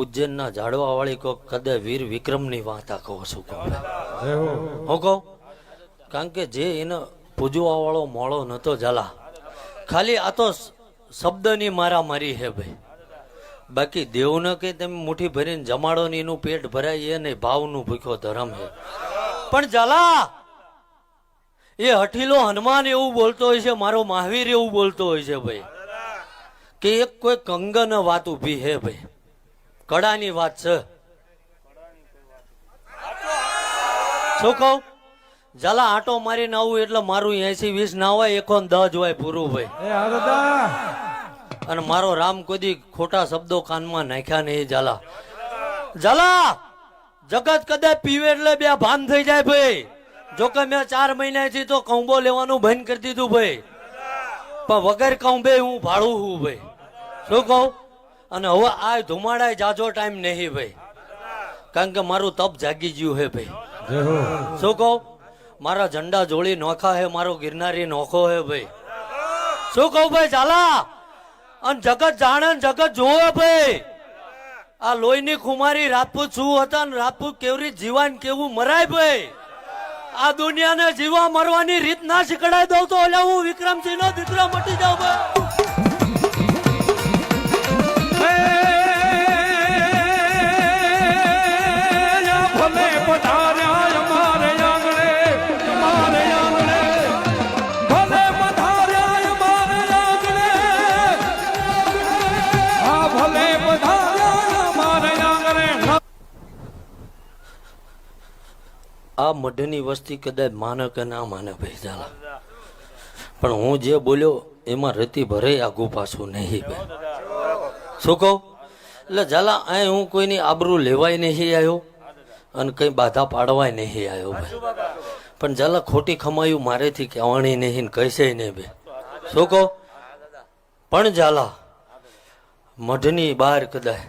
ઉજ્જૈનના ઝાડવા વાળી કોક કદે વીર વિક્રમની વાત કહો? છું હો. કહું? કારણ કે જે એને પૂજવા વાળો મોળો નતો ઝાલા. ખાલી આ તો શબ્દની મારા મારી હે ભાઈ. બાકી દેવને કે તમે મુઠ્ઠી ભરીને જમાડો ને એનું પેટ ભરાય એ નહીં ભાવનું ભૂખ્યો ધરમ હે. પણ ઝાલા એ હઠીલો હનુમાન એવું બોલતો હોય છે મારો મહાવીર એવું બોલતો હોય છે ભાઈ કે એક કોઈ કંગન વાત ઊભી હે ભાઈ. કડાની વાત છે. શું કહું? જલા આટો મારીને આવું એટલે મારું એસી વીસ ના હોય એકો દસ હોય પૂરું ભાઈ. અને મારો રામ કોદી ખોટા શબ્દો કાનમાં નાખ્યા નહીં ઝાલા. ઝાલા જગત કદાચ પીવે એટલે બે ભાન થઈ જાય ભાઈ. જો કે મેં ચાર મહિનાથી તો કૌંબો લેવાનું બંધ કરી દીધું ભાઈ. પણ વગર કૌંબે હું ભાડું હું ભાઈ. શું કહું? અને હવે આ ધુમાડાય જાજો ટાઈમ નહીં ભાઈ. કારણ કે મારું તપ જાગી ગયું હે ભાઈ. શું કહું? મારા ઝંડા જોડી નોખા હે, મારો ગિરનારી નોખો હે ભાઈ. શું કહું ભાઈ, ચાલા? અને જગત જાણે જગત જોવે ભાઈ. આ લોહીની ખુમારી રાજપૂત શું હતા ને રાજપૂત કેવરી જીવાન કેવું મરાય ભાઈ. આ દુનિયાને જીવા મરવાની રીત ના શીખડાઈ દઉં તો એટલે હું વિક્રમસિંહ નો દીકરો મટી જાઉં ભાઈ. આ મઢની વસ્તી કદાચ માને કે ના માને ભાઈ ચાલા પણ હું જે બોલ્યો એમાં રતી ભરે આગુ પાછું નહીં ભાઈ શું કહું? એટલે ઝાલા, અહીં હું કોઈની આબરૂ લેવાય નહીં આવ્યો. અને કંઈ બાધા પાડવાય નહીં આવ્યો ભાઈ. પણ જલા ખોટી ખમાયું મારેથી કહેવાની નહીં ને કહેશે નહીં બે. શું કહો? પણ ઝાલા મઢની બહાર કદાચ